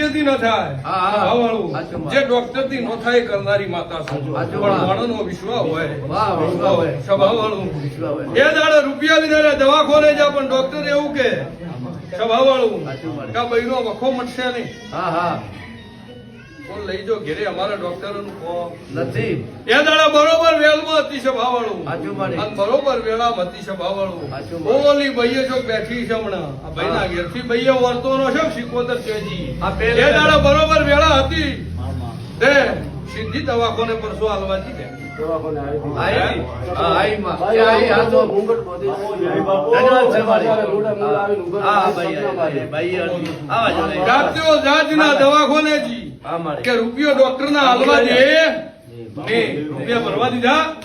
રૂપિયાથી ન થાય. જે ડોક્ટરથી ન થાય કરનારી માતા પણ વાત. વિશ્વાસ હોય. સ્વભાવવાળું. એ દાડે રૂપિયા લીધા દવાખોને જા પણ ડોક્ટર એવું કે સ્વભાવવાળું વાળું કા બૈનો વખો મટશે નહીં. હા હા. પણ લઈ જો ઘેરે અમારા ડોક્ટરોનું કહો. નથી. એ દાડા બરોબર વેલમાં હતી સાચું મારી. અને બરોબર વેળામાં હતી સ્વભાવવાળું સાચું ઓલી ભાઈએ જો બેઠી છે હમણાં. આ ભાઈના. ઘેરથી ભાઈએ વર્તો નો છે સિકોતર ચેજી એ દાડા બરોબર વેળા હતી. તે સીધી દવાખોને પરસો હાલવાથી દીધે દવાખોને કે રૂપિયો ડોક્ટર ના હાલવા દે રૂપિયા ભરવા દીધા.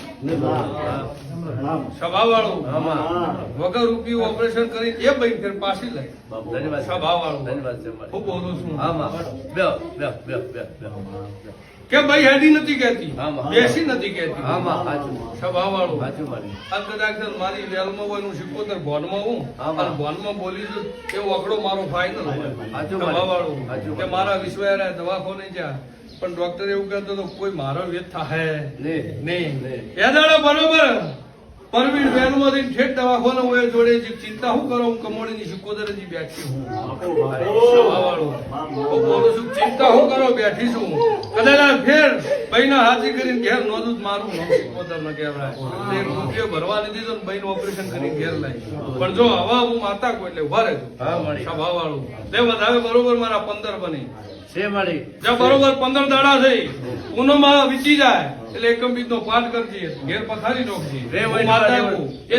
સ્વભાવવાળું આમાં વગર રૂપિયો ઓપરેશન કરી એ ભાઈ ફેર પાછી લઈ. ધન્યવાદ. છે. ધન્યવાદ મારી. હું બોલું છું. કે ભાઈ હેડી નથી કહેતી. બેસી નથી કહેતી. આમાં સાચું સ્વભાવવાળું. સાચું મારી આ કદાચ મારી વેલમાં હોય હું સિકોતર ભોનમાં હું. આમાં. અને ભોનમાં બોલી છું એ વગડો મારો ફાઇનલ સાચું સ્વભાવવાળું. કે મારા વિશ્વાસ નહીં જ્યાં પણ ડોક્ટર એવું કહેતો હતો કોઈ મારો વેદ થાય નહીં. દાડો બરોબર. પરવીન વેલમાંથી ઠેઠ દવાખોને હોય જોડે જે ચિંતા હું કરો? હું કમોડીની સિકોતર જ બેઠી. હું બોલું છું ચિંતા હું કરો? બેઠી છું. કદાચ ફેર ભાઈના હાજી કરીને ઘેર નોંધું જ મારું નામ સિકોતર ન કહેવાય એક રૂપિયો ભરવા લીધી દીધો ને ભાઈનું ઓપરેશન કરીને ઘેર લાવી પણ જો હવા હું માતા કોઈ એટલે ઊભા રહેજો. હા મારી. સ્વભાવવાળું તે વધારે બરોબર મારા પંદર બની. છે મારી. જો બરોબર પંદર દાડા થઈ પૂનમમાં વીતી જાય એટલે એકમ બીજનો પાઠ કરજે ઘેર પથારી નોખજી રે હું માતા એ.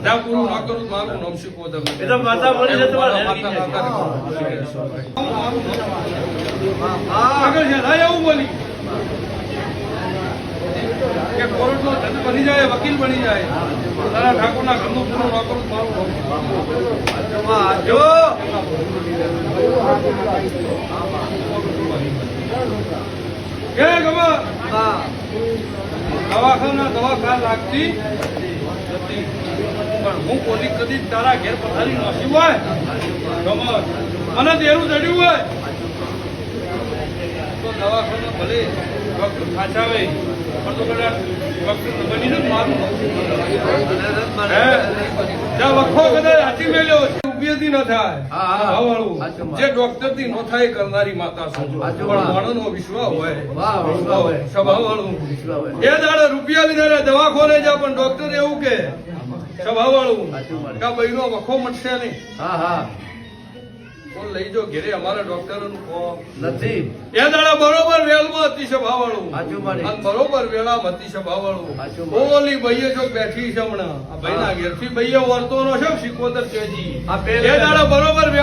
જ્યાં પૂરું ના કરું મારું નામ શીખવો તમે. માતા માતા માતા આગળ છે એવું બોલી? કે કોર્ટનો જજ બની જાય વકીલ બની જાય. તારા ઠાકોરના ઘરનું પૂરું ના મારું જો કે ગમે હા. દવાખાના દવાખા લાગતી નથી. પણ હું કોની કદી તારા ઘેર પથારી નોસી હોય? ગમત મને તેરું ચડ્યું હોય. દવાખાના ભલે ડોક્ટર પણ તો કદાચ ડોક્ટર બનીને જ મારું હે? વખો કદાચ હાથી મેલ્યો ઉપયોગી ન થાય હા, હા. ભાવવાળું. સાચું વાત. જે ડોક્ટરથી ન થાય કરનારી માતા પણ વાત. માણસનો હોય વાહ, વિશ્વાસ હોય. સ્વભાવવાળું. વિશ્વાસ હોય. એ દાડે રૂપિયા લીધા દવાખોને જા પણ ડોક્ટર એવું કે સભા વાળું કા આ વખો મટશે નહીં હા હા પણ લઈ જો ઘેરે અમારા ડોક્ટરોનું કોમ નથી. એ દાડા બરોબર વેલમાં અતિશય સ્વભાવવાળું સાચું. અને બરોબર વેળામાં અતિશય સાચું ઓલી ભાઈએ જો બેઠી છે હમણાં. આ ભાઈના. ઘેરથી ભાઈએ વર્તો નો છે સિકોતર કેજી? આ પેલે- એ દાડા બરોબર વેળા